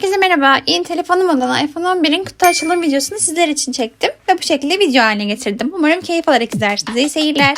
Herkese merhaba. Yeni telefonum olan iPhone 11'in kutu açılım videosunu sizler için çektim ve bu şekilde video haline getirdim. Umarım keyif alarak izlersiniz. İyi seyirler.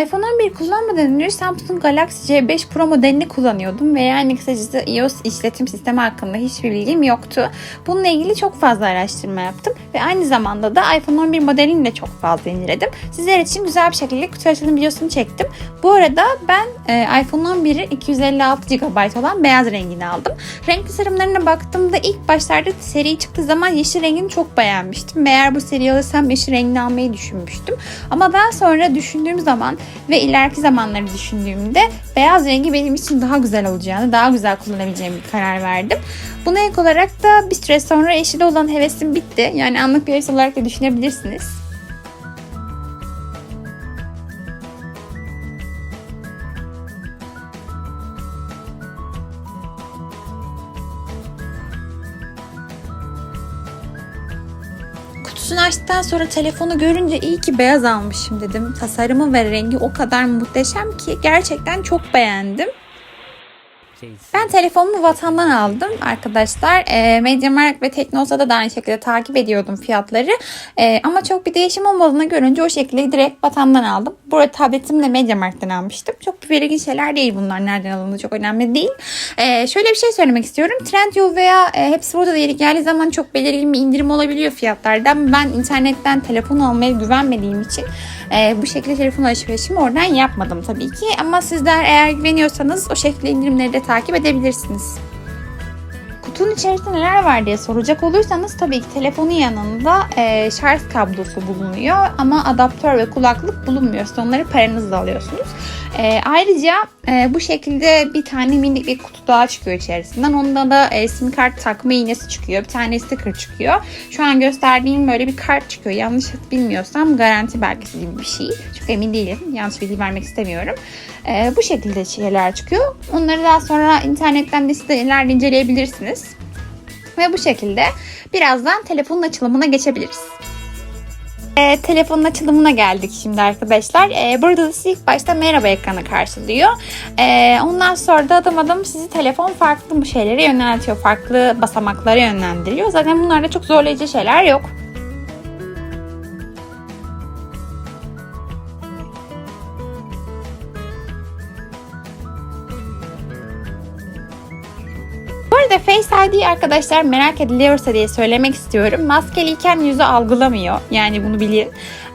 iPhone 11 kullanmadan önce Samsung Galaxy C5 Pro modelini kullanıyordum ve yani kısacası iOS işletim sistemi hakkında hiçbir bilgim yoktu. Bununla ilgili çok fazla araştırma yaptım ve aynı zamanda da iPhone 11 modelini de çok fazla inceledim. Sizler için güzel bir şekilde kutu açılım videosunu çektim. Bu arada ben e, iPhone 11'i 256 GB olan beyaz rengini aldım. Renk tasarımlarına baktığımda ilk başlarda seri çıktığı zaman yeşil rengini çok beğenmiştim. Eğer bu seriyi alırsam yeşil rengini almayı düşünmüştüm. Ama daha sonra düşündüğüm zaman ve ileriki zamanları düşündüğümde beyaz rengi benim için daha güzel olacağını, daha güzel kullanabileceğim bir karar verdim. Buna ek olarak da bir süre sonra yeşile olan hevesim bitti. Yani anlık bir heves olarak da düşünebilirsiniz. Kutusunu açtıktan sonra telefonu görünce iyi ki beyaz almışım dedim. Tasarımı ve rengi o kadar muhteşem ki gerçekten çok beğendim. Ben telefonumu Vatan'dan aldım arkadaşlar. E, MediaMarkt ve Teknosa'da da aynı şekilde takip ediyordum fiyatları. E, ama çok bir değişim olmadığını görünce o şekilde direkt Vatan'dan aldım. Burada tabletimi de MediaMarkt'tan almıştım. Çok belirgin şeyler değil bunlar. Nereden alındığı çok önemli değil. E, şöyle bir şey söylemek istiyorum. Trendyol veya e, hepsi burada da geldiği zaman çok belirgin bir indirim olabiliyor fiyatlardan. Ben internetten telefon almaya güvenmediğim için e, bu şekilde telefon alışverişimi oradan yapmadım tabii ki. Ama sizler eğer güveniyorsanız o şekilde indirimleri de edebilirsiniz. Kutunun içerisinde neler var diye soracak olursanız tabii ki telefonun yanında e, şarj kablosu bulunuyor ama adaptör ve kulaklık bulunmuyor. Onları paranızla alıyorsunuz. E, ayrıca e, bu şekilde bir tane minik bir kutu daha çıkıyor içerisinden. Onda da e, sim kart takma iğnesi çıkıyor. Bir tane sticker çıkıyor. Şu an gösterdiğim böyle bir kart çıkıyor. Yanlış bilmiyorsam garanti belgesi gibi bir şey. Çok emin değilim. Yanlış bilgi vermek istemiyorum. E, bu şekilde şeyler çıkıyor. Onları daha sonra internetten de sitelerde inceleyebilirsiniz. Ve bu şekilde birazdan telefonun açılımına geçebiliriz. E, telefonun açılımına geldik şimdi arkadaşlar. E, burada da sizi ilk başta merhaba ekranı karşılıyor. E, ondan sonra da adım adım sizi telefon farklı bu şeylere yöneltiyor. Farklı basamaklara yönlendiriyor. Zaten bunlarda çok zorlayıcı şeyler yok. arada Face ID arkadaşlar merak ediliyorsa diye söylemek istiyorum. Maskeliyken yüzü algılamıyor. Yani bunu bilin.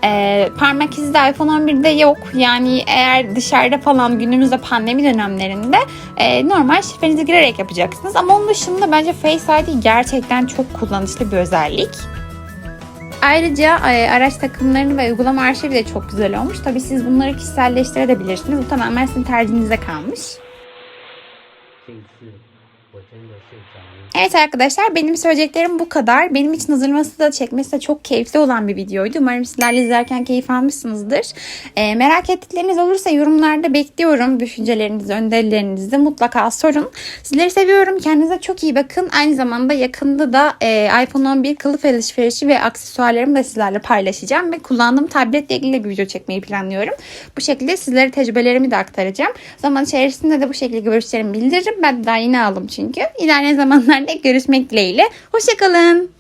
Ee, parmak izi de iPhone 11'de yok. Yani eğer dışarıda falan günümüzde pandemi dönemlerinde e, normal şifrenizi girerek yapacaksınız. Ama onun dışında bence Face ID gerçekten çok kullanışlı bir özellik. Ayrıca e, araç takımlarını ve uygulama arşivi de çok güzel olmuş. Tabii siz bunları kişiselleştirebilirsiniz. Bu tamamen sizin tercihinize kalmış. Thank you. Evet arkadaşlar benim söyleyeceklerim bu kadar. Benim için hazırlaması da çekmesi de çok keyifli olan bir videoydu. Umarım sizlerle izlerken keyif almışsınızdır. Ee, merak ettikleriniz olursa yorumlarda bekliyorum. Düşüncelerinizi, önerilerinizi mutlaka sorun. Sizleri seviyorum. Kendinize çok iyi bakın. Aynı zamanda yakında da e, iPhone 11 kılıf alışverişi ve aksesuarlarımı da sizlerle paylaşacağım. Ve kullandığım tabletle ilgili bir video çekmeyi planlıyorum. Bu şekilde sizlere tecrübelerimi de aktaracağım. Zaman içerisinde de bu şekilde görüşlerimi bildiririm. Ben daha yeni aldım çünkü. İlerleyen zamanlarda görüşmek dileğiyle. Hoşçakalın.